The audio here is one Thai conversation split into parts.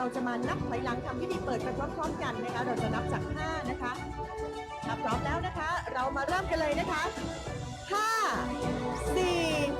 เราจะมานับถอยหลังทำพิธีเปิดไปพร้อมๆกันนะคะ เราจะนับจาก 5 นะคะถ้าพร้อมแล้วนะคะ เรามาเริ่มกันเลยนะคะ 5 4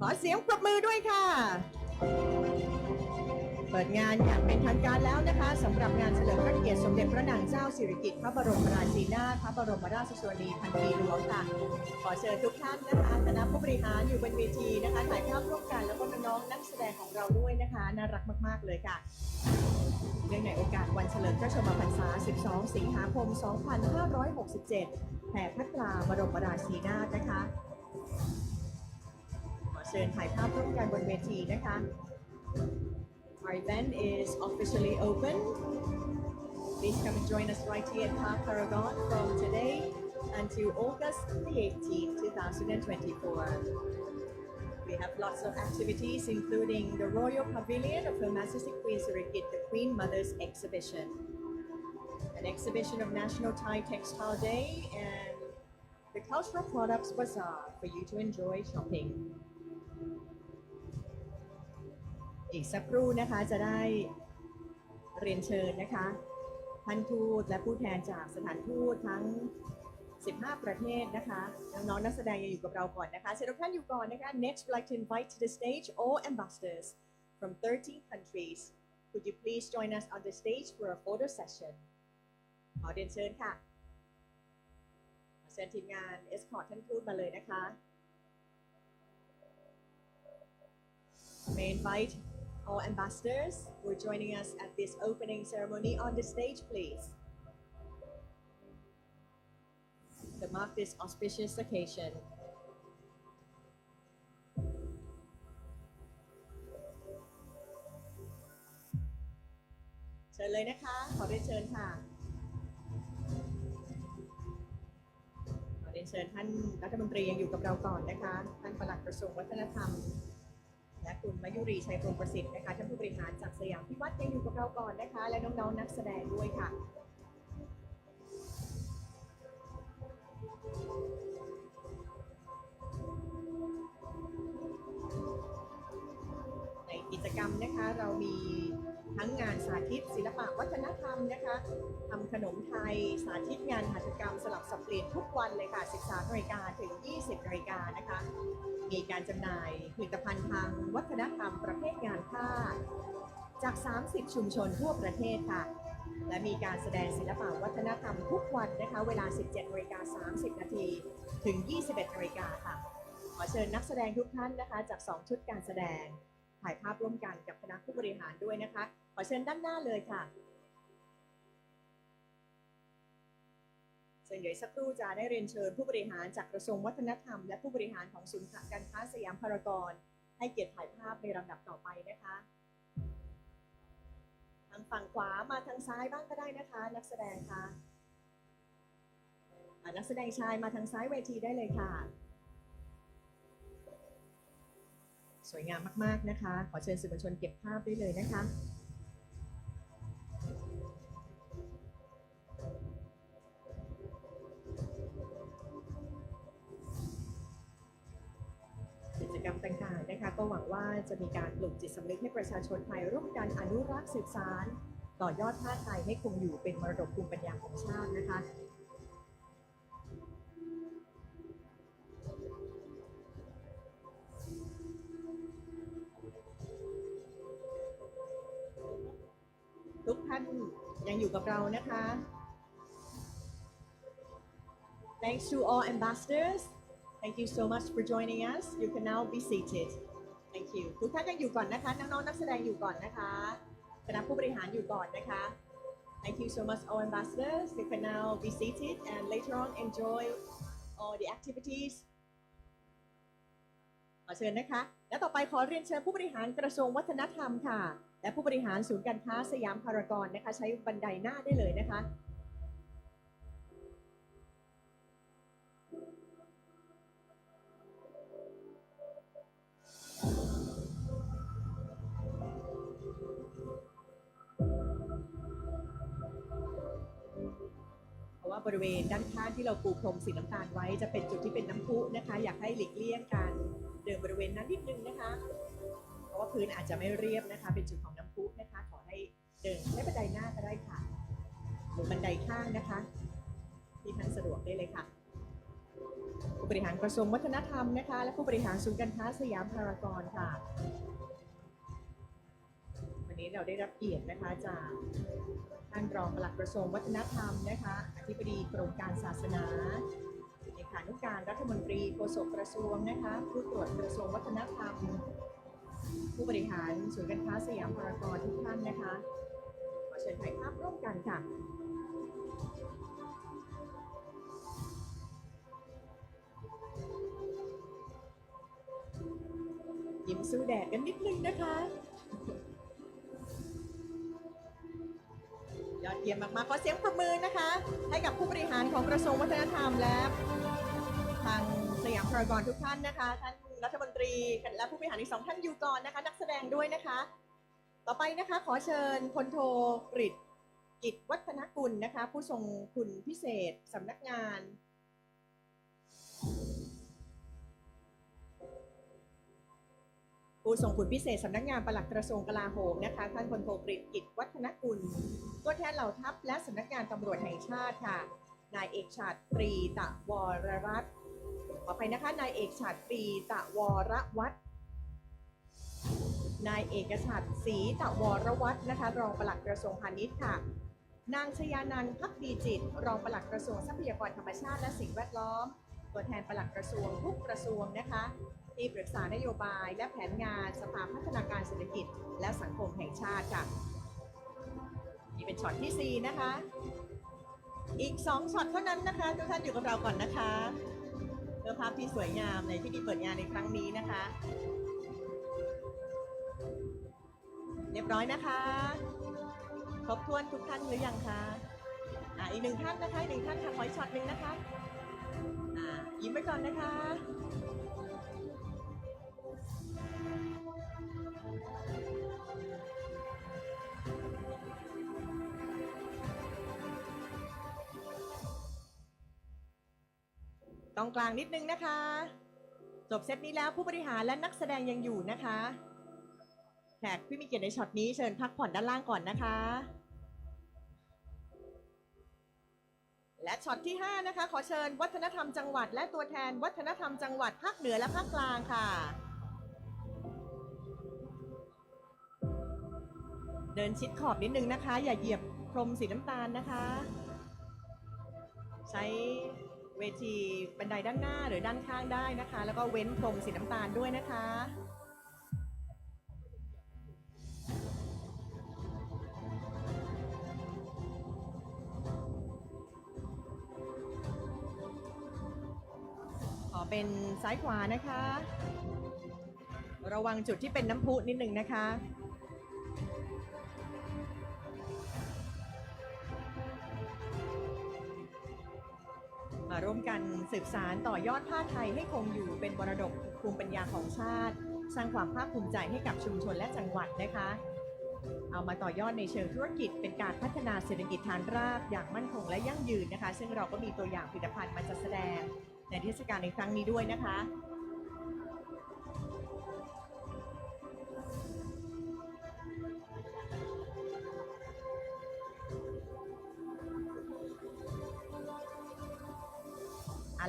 ขอเสียงปรบมือด้วยค่ะ เปิดงานอย่างเป็นทางการแล้วนะคะสำหรับงานเฉลิมพระเกียรติสมเด็จพระนางเจ้าสิริกิติ์พระบรมราชินีนาถพระบรมราชชนนีพันปีหลวงค่ะ ขอเชิญทุกท่านนะคะคณะผู้บริหารอยู่บนเวทีนะคะถ่ายภาพร่วมกันแล้วก็น้องๆนักแสดงของเราด้วยนะคะน่ารักมากๆเลยค่ะเนื่องในโอกาสวันเฉลิมพระชนมพรรษา 12 สิงหาคม 2567แผ่พระตราบรมราชินีนาถนะคะ ขอเชิญถ่ายภาพร่วมกันบนเวทีนะคะ Our event is officially open. Please come and join us right here at Park Paragon from today until August the 18th, 2024. We have lots of activities, including the Royal Pavilion of Her Majesty Queen Sirikit, the Queen Mother's exhibition, an exhibition of National Thai Textile Day, and the Cultural Products Bazaar for you to enjoy shopping. อีกสักครู่นะคะจะได้เรียนเชิญนะคะท่านทูตและผู้แทนจากสถานทูตทั้ง 15 ประเทศนะคะน้องๆนักแสดงยังอยู่กับเราก่อนนะคะเชิญทุกท่านอยู่ก่อนนะคะ Next we'd like to invite to the stage all ambassadors from 13 countries Could you please join us on the stage for a photo session ขอเรียนเชิญค่ะ เชิญทีมงาน escort ท่านทูตมาเลยนะคะ May invite all ambassadors who are joining us at this opening ceremony on the stage, please. To mark this auspicious occasion. เชิ รียนเชิญท่านรัฐมนตรียังอยู่กับเราก่อนนะคะ ท่านปลัดกระทรวงวัฒนธรรม และคุณมายุรีชัยพรมประสิทธิ์นะคะท่านผู้บริหารจากสยามพิวัฒน์ยังอยู่กับเราก่อนนะคะ และน้องๆนักแสดงด้วยค่ะในกิจกรรมนะคะเรามี ทั้งงานสาธิตศิลปะวัฒนธรรมนะคะทำขนมไทยสาธิตงานหัตถกรรมสลับสับเปลี่ยนทุกวันเลยค่ะ 13นาฬิกาถึง 20นาฬิกานะคะ มีการจำหน่ายผลิตภัณฑ์ทางวัฒนธรรมประเภทงานผ้า จาก 30 ชุมชนทั่วประเทศค่ะ และมีการแสดงศิลปะวัฒนธรรมทุกวันนะคะ เวลา 17นาฬิกา30 นาทีถึง 21นาฬิกาค่ะ ขอเชิญนักแสดงทุกท่านนะคะ จาก 2 ชุดการแสดง ถ่ายภาพร่วมกันกับคณะผู้บริหารด้วยนะคะ ขอเชิญด้านหน้าเลยค่ะซึ่งเดี๋ยสักครู่จะได้เรียนเชิญผู้บริหารจากกระทรวงวัฒนธรรม และผู้บริหารของศูนย์การค้าสยามพารากอนให้เกียรติถ่ายภาพในลำดับต่อไปนะคะ ทางฝั่งขวามาทางซ้ายบ้างก็ได้นะคะ นักแสดงค่ะอ่านักแสดงชายมาทางซ้ายเวทีได้เลยค่ะ สวยงามมากๆนะคะ ขอเชิญสื่อมวลชนเก็บภาพได้เลยนะคะกิจกรรมต่างๆนะคะ ก็หวังว่าจะมีการปลุกจิตสำนึกให้ประชาชนไทยร่วมกันอนุรักษ์สืบสานต่อยอดผ้าไทยให้คงอยู่เป็นมรดกภูมิปัญญาของชาตินะคะ ยังอยู่กับเรานะคะ Thanks to all ambassadors. Thank you so much for joining us. You can now be seated. Thank you. ทุกท่านยังอยู่ก่อนนะคะ น้องๆนักแสดงอยู่ก่อนนะคะคณะผู้บริหารอยู่ก่อนนะคะ Thank you so much all ambassadors. You can now be seated and later on enjoy all the activities. ชิญนะคะ และต่อไปขอเรียนเชิญผู้บริหารกระทรวงวัฒนธรรมค่ะ และผู้บริหารศูนย์การค้าสยามพารากอนนะคะ ใช้บันไดหน้าได้เลยนะคะว่าบริเวณด้านข้างที่เราปูพรมสีน้ำตาลไว้จะเป็นจุดที่เป็นน้ำพุนะคะ อยากให้หลีกเลี่ยงการ เดินบริเวณนั้นนิดนึงนะคะ เพราะว่าพื้นอาจจะไม่เรียบนะคะ เป็นจุดของน้ำพุนะคะ ขอให้เดินใช้บันไดหน้าก็ได้ค่ะ หรือบันไดข้างนะคะ ที่ท่านสะดวกได้เลยค่ะ ผู้บริหารกระทรวงวัฒนธรรมนะคะ และผู้บริหารศูนย์การค้าสยามพารากอนค่ะ วันนี้เราได้รับเกียรตินะคะจากท่านรองปลัดกระทรวงวัฒนธรรมนะคะ อธิบดีกรมการศาสนาานุการรัฐมนตรีโฆษกกระทรวงนะคะผู้ตรวจกระทรวงวัฒนธรรม ผู้บริหารศูนย์การค้าสยามพารากอนทุกท่านนะคะขอเชิญถ่ายภาพร่วมกันค่ะยิ้มสู้แดดกันนิดนึงนะคะยอดเยี่ยมมากๆขอเสียงประมือนะคะ ให้กับผู้บริหารของกระทรวงวัฒนธรรมและ ยามพารากอนทุกท่านนะคะ ท่านรัฐมนตรีและผู้บริหารอีกสองท่านอยู่ก่อนนะคะ นักแสดงด้วยนะคะ ต่อไปนะคะขอเชิญพลโทกฤษกิจวัฒนกุลนะคะ ผู้ทรงคุณพิเศษสำนักงานผู้ทรงคุณพิเศษสำนักงานปลัดกระทรวงกลาโหมนะคะ ท่านพลโทกฤษกิจวัฒนกุลตัวแทนเหล่าทัพและสำนักงานตำรวจแห่งชาติค่ะนายเอกชาติตรีตะวรรัตน์ อไปนะคะ นายเอกชาติตรีตะวรวัฒน์นายเอกชาติศรีตะวรวัฒน์นะคะ รองปลัดกระทรวงพาณิชย์ค่ะ นางชยานันท์พักดีจิต รองปลัดกระทรวงทรัพยากรธรรมชาติและสิ่งแวดล้อม ตัวแทนปลัดกระทรวงทุกกระทรวงนะคะที่ปรึกษานโยบายและแผนงานสภาพัฒนาการเศรษฐกิจ และสังคมแห่งชาติค่ะนี่เป็นช็อตที่ 4 นะคะ อีก 2ช็อตเท่านั้นนะคะ ทุกท่านอยู่กับเราก่อนนะคะ เพื่อภาพที่สวยงามในพิธีเปิดงานในครั้งนี้นะคะ เรียบร้อยนะคะ ครบถ้วนทุกท่านหรือยังคะอ่าอีกหนึ่งท่านนะคะอีกหนึ่งท่านค่ะขออีกช็อตหนึ่งนะคะอ่ายิ้มไปก่อนนะคะ ตรงกลางนิดนึงนะคะ จบเซตนี้แล้วผู้บริหารและนักแสดงยังอยู่นะคะแขกที่มีเกียรติในช็อตนี้เชิญพักผ่อนด้านล่างก่อนนะคะ และช็อตที่ 5 นะคะ ขอเชิญวัฒนธรรมจังหวัด และตัวแทนวัฒนธรรมจังหวัดภาคเหนือและภาคกลางค่ะ เดินชิดขอบนิดนึงนะคะ อย่าเหยียบพรมสีน้ำตาลนะคะ ใช้ เวทีบันไดด้านหน้าหรือด้านข้างได้นะคะ แล้วก็เว้นพรมสีน้ำตาลด้วยนะคะขอเป็นซ้ายขวานะคะ ระวังจุดที่เป็นน้ำพุนิดหนึ่งนะคะ ร่วมกันสืบสารต่อยอดผ้าไทยให้คงอยู่เป็นมรดกภูมิปัญญาของชาติ สร้างความภาคภูมิใจให้กับชุมชนและจังหวัดนะคะ เอามาต่อยอดในเชิงธุรกิจ เป็นการพัฒนาเศรษฐกิจฐานรากอย่างมั่นคงและยั่งยืนนะคะ ซึ่งเราก็มีตัวอย่างผลิตภัณฑ์มาจัดแสดงในเทศกาลในครั้งนี้ด้วยนะคะ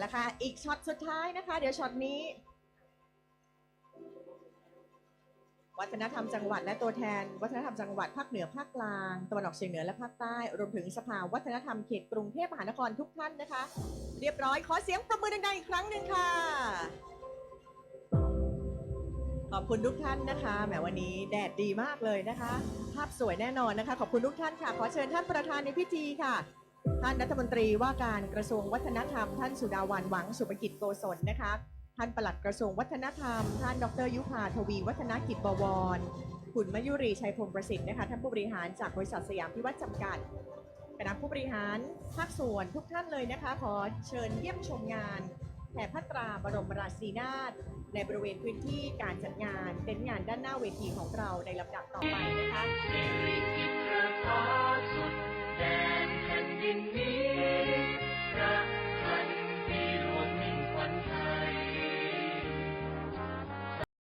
ละค่ะ อีกช็อตสุดท้ายนะคะ เดี๋ยวช็อตนี้ วัฒนธรรมจังหวัดและตัวแทน วัฒนธรรมจังหวัดภาคเหนือภาคกลางตะวันออกเฉียงเหนือและภาคใต้ รวมถึงสภาวัฒนธรรมเขตกรุงเทพมหานครทุกท่านนะคะ เรียบร้อยขอเสียงประมือดังๆอีกครั้งหนึ่งค่ะ ขอบคุณทุกท่านนะคะแหมวันนี้แดดดีมากเลยนะคะ ภาพสวยแน่นอนนะคะ ขอบคุณทุกท่านค่ะ ขอเชิญท่านประธานในพิธีค่ะ ท่านรัฐมนตรีว่าการกระทรวงวัฒนธรรม ท่านสุดาวันหวังสุภกิจโกศลนะคะ ท่านปลัดกระทรวงวัฒนธรรม ท่านดรยุพาทวีวัฒนกิจบวร คุณมยุรีชัยพรมประสิทธิ์นะคะ ท่านผู้บริหารจากบริษัทสยามพิวัฒน์จำกัดคณะผู้บริหารภาคส่วนทุกท่านเลยนะคะ ขอเชิญเยี่ยมชมงานแผ่พัตราบรมราชินีนาถในบริเวณพื้นที่การจัดงานเต็นงานด้านหน้าเวทีของเราในลำดับต่อไปนะคะ